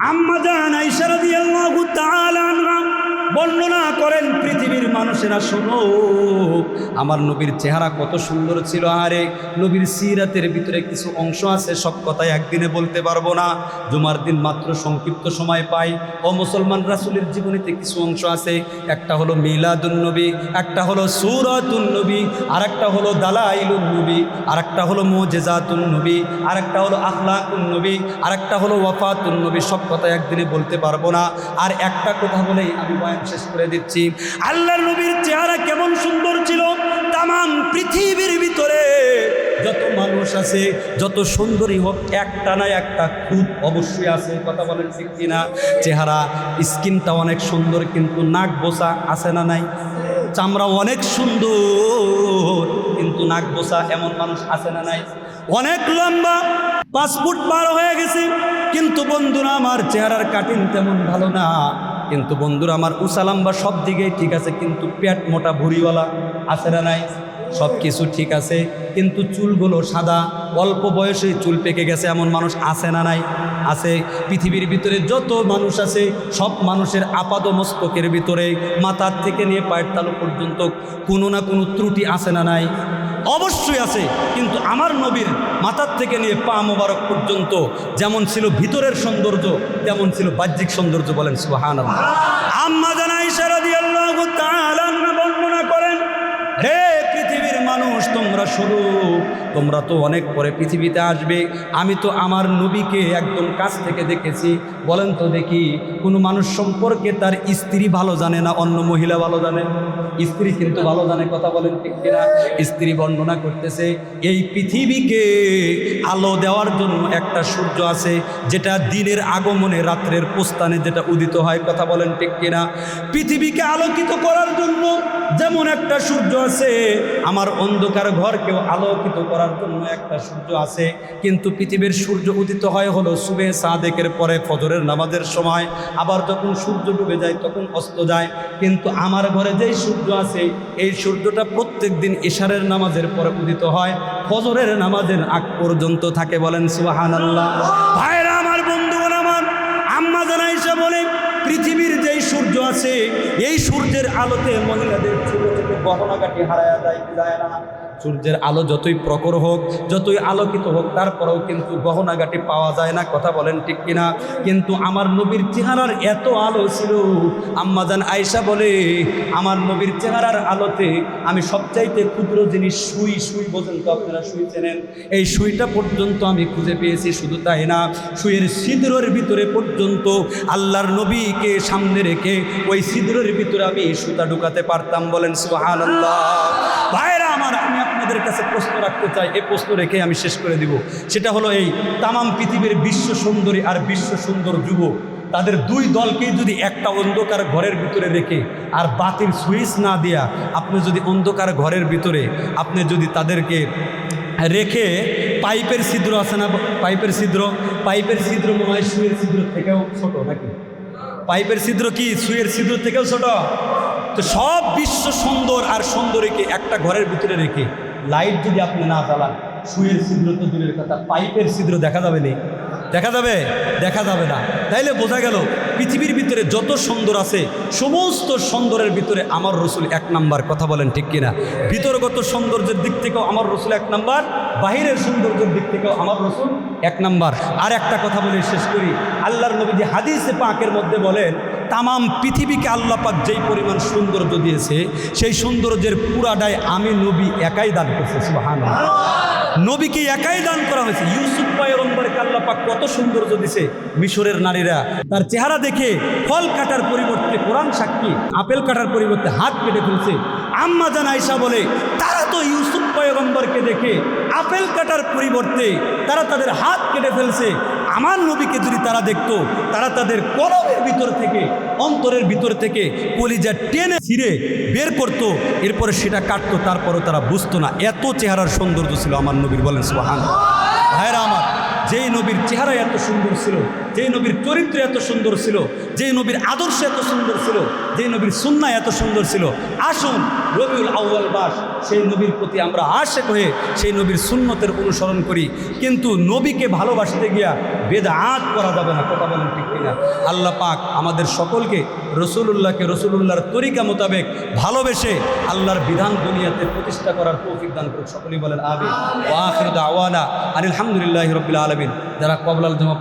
আম্মা জান আয়েশা রাদিয়াল্লাহু তাআলা আনহা বর্ণনা করেন পৃথিবীর মানুষেরা, শোনো, আমার নবীর চেহারা কত সুন্দর ছিল আরে নবীর সিরাতের ভিতরে কিছু অংশ আছে, সব কথাই একদিনে বলতে পারব না। জুমার দিন মাত্র সংক্ষিপ্ত সময় পাই। ও মুসলমান রাসুলের জীবনীতে কিছু অংশ আছে। একটা হলো মিলাদুন নবী, একটা হলো সুরাতুন নবী আর একটা হলো দালাইলুন নবী আর একটা হলো মোজেজাতুন নবী আর একটা হলো আখলাকুন নবী আর একটা হলো ওয়াফাতুন নবী। সব কথা একদিনে বলতে পারব না। আর একটা কথা বলেই আমি বয়ান শেষ করে দিচ্ছি। আল্লাহর নবীর চেহারা কেমন সুন্দর ছিল? তাম পৃথিবীর ভিতরে যত মানুষ আছে, যত সুন্দরী হোক, একটা না একটা খুদ অবশ্যই আছে। কথা বলেন ঠিক কিনা? চেহারা স্কিনটা অনেক সুন্দর, কিন্তু নাক বোসা আছে না নাই? চামড়া অনেক সুন্দর, কিন্তু নাক বোসা এমন মানুষ আছে না নাই? অনেক লম্বা ফুট পার হয়ে গেছে, কিন্তু বন্ধুরা, আমার চেহারার কাটিং তেমন ভালো না। কিন্তু বন্ধুরা আমার উসালাম্বা সব দিকেই ঠিক আছে, কিন্তু পেট মোটা ভুড়িওয়ালা আছে না নাই? সব কিছু ঠিক আছে, কিন্তু চুলগুলো সাদা, অল্প বয়সে চুল পেকে গেছে এমন মানুষ আছে না নাই? আছে পৃথিবীর ভিতরে যত মানুষ আছে, সব মানুষের আপাদ মস্তকের ভিতরে, মাথার থেকে নিয়ে পায়ের তালু পর্যন্ত কোনো না কোনো ত্রুটি আছে না নাই? অবশ্যই আছে, কিন্তু আমার নবীর মাথার থেকে নিয়ে পা মোবারক পর্যন্ত যেমন ছিল ভিতরের সৌন্দর্য, তেমন ছিল বাহ্যিক সৌন্দর্য বলেন সুহান বর্ণনা করেন, হে পৃথিবীর মানুষ, তোমরা শুরু তোমরা তো অনেক পরে পৃথিবীতে আসবে। আমি তো আমার নবীকে একদম কাছ থেকে দেখেছি। বলেন তো দেখি, কোনো মানুষ সম্পর্কে তার স্ত্রী ভালো জানে না, অন্য মহিলা ভালো জানে? স্ত্রী কিন্তু ভালো জানে, কথা বলেন ঠিক কিনা? স্ত্রী বর্ণনা করতেছে, এই পৃথিবীকে আলো দেওয়ার জন্য একটা সূর্য আছে, যেটা দিনের আগমনে রাত্রের প্রস্থানে যেটা উদিত হয়, কথা বলেন ঠিক কিনা? পৃথিবীকে আলোকিত করার জন্য যেমন একটা সূর্য আছে, আমার অন্ধকার ঘরকেও আলোকিত করার জন্য একটা সূর্য আছে, কিন্তু পৃথিবীর সূর্য উদিত হয় হলো সুবে সাদেকের পরে ফজরের নামাজের সময়। আবার যখন সূর্য ডুবে যায়, তখন অস্ত যায়। কিন্তু আমার ঘরে যেই সূর্য আছে, এই সূর্যটা প্রত্যেক দিন ইশারের নামাজের পরে উদিত হয়। ফজরের নামাজের আগ পর্যন্ত থাকে বলেন সুবাহান আল্লাহ ভাইরা, আমার বন্ধুগণ, আমার আম্মা জানাইসা বলে, পৃথিবীর আছে। এই সূর্যের আলোতে মহিলাদের ছোট ছোট গহনাকাটি হারায়া যায় যায় না। সূর্যের আলো যতই প্রখর হোক, যতই আলোকিত হোক, তারপরেও কিন্তু গহনাগাটি পাওয়া যায় না। কথা বলেন ঠিক কিনা? কিন্তু আমার নবীর চেহারার এত আলো ছিল। আম্মাজান আয়সা বলে, আমার নবীর চেহারার আলোতে আমি সবচাইতে ক্ষুদ্র জিনিস সুই সুই বোঝেন তো আপনারা সুই চেনেন। এই সুইটা পর্যন্ত আমি খুঁজে পেয়েছি, শুধু তাই না, সুইয়ের সিঁদুরের ভিতরে পর্যন্ত আল্লাহর নবীকে সামনে রেখে ওই সিঁদুরের ভিতরে আমি সুতা ঢুকাতে পারতাম, বলেন সুহান ভাইরা আমার, আমি আপনাদের কাছে প্রশ্ন রাখতে চাই, এই প্রশ্ন রেখে আমি শেষ করে দিব। সেটা হলো এই, তামাম পৃথিবীর বিশ্ব সুন্দরী আর বিশ্ব সুন্দর যুবক, তাদের দুই দলকেই যদি একটা অন্ধকার ঘরের ভিতরে রেখে আর বাতিল সুইচ না দেয়া আপনি যদি অন্ধকার ঘরের ভিতরে, আপনি যদি তাদেরকে রেখে পাইপের ছিদ্র আছে না, পাইপের ছিদ্র? পাইপের ছিদ্র মনে হয় ছিদ্র থেকেও ছোট নাকি? পাইপের ছিদ্র কি? সুইয়ের ছিদ্র থেকেও ছোট। তো সব বিশ্ব সুন্দর আর সুন্দরীকে একটা ঘরের ভিতরে রেখে লাইট যদি আপনি না চালান সুইয়ের ছিদ্র তো দূরের কথা, পাইপের ছিদ্র দেখা যাবে নি। দেখা যাবে দেখা যাবে না। তাইলে বোঝা গেল, পৃথিবীর ভিতরে যত সুন্দর আছে, সমস্ত সুন্দরের ভিতরে আমার রসুল এক নাম্বার। কথা বলেন ঠিক কিনা? ভিতরগত সৌন্দর্যের দিক থেকেও আমার রসুল এক নাম্বার, বাহিরের সৌন্দর্যের দিক থেকেও আমার রসুল এক নাম্বার। আর একটা কথা বলে শেষ করি। আল্লাহর নবী যে হাদিসে পাকের মধ্যে বলেন, তামাম পৃথিবীকে আল্লাহ পাক যেই পরিমাণ সৌন্দর্য দিয়েছে, সেই সৌন্দর্যের পুরাটাই আমি নবী একাই দান করছি সুবাহান নবীকে একাই দান করা হয়েছে। ইউসুফ পয়গম্বরকে আল্লাপাক কত সৌন্দর্য দিছে মিশরের নারীরা। তার চেহারা দেখে ফল কাটার পরিবর্তে, কোরআন সাক্ষী, আপেল কাটার পরিবর্তে হাত কেটে ফেলছে। আম্মা জান আয়সা বলে, তারা তো ইউসুফ পয়গম্বরকে দেখে আপেল কাটার পরিবর্তে তারা তাদের হাত কেটে ফেলছে। আমার নবীকে যদি তারা দেখত, তারা তাদের কলমের ভিতর থেকে, অন্তরের ভিতর থেকে কলিজা টেনে ছিঁড়ে বের করতো, এরপরে সেটা কাটতো, তারপরও তারা বুঝতো না। এত চেহারার সৌন্দর্য ছিল আমার নবীর, বলেন সোহান যেই নবীর চেহারা এত সুন্দর ছিল, যেই নবীর চরিত্র এত সুন্দর ছিল, যেই নবীর আদর্শ এত সুন্দর ছিল, যেই নবীর সুন্না এত সুন্দর ছিল, আসুন রবিউল আউ্য়াল বাস, সেই নবীর প্রতি আমরা আশেক হয়ে সেই নবীর সুন্নতের অনুসরণ করি। কিন্তু নবীকে ভালোবাসতে গিয়া বেদ আত করা যাবে না, কথা বলেন ঠিক কিনা? আল্লাহ পাক আমাদের সকলকে রসুলুল্লাহকে রসুলুল্লাহর তরিকা মোতাবেক ভালোবেসে আল্লাহর বিধান দুনিয়াতে প্রতিষ্ঠা করার তৌফিক দান করুক, সকলেই বলেন আবি ওয়াখির আনিল আলহামদুলিল্লাহ রবিল আলমিন যারা কবলাল জমা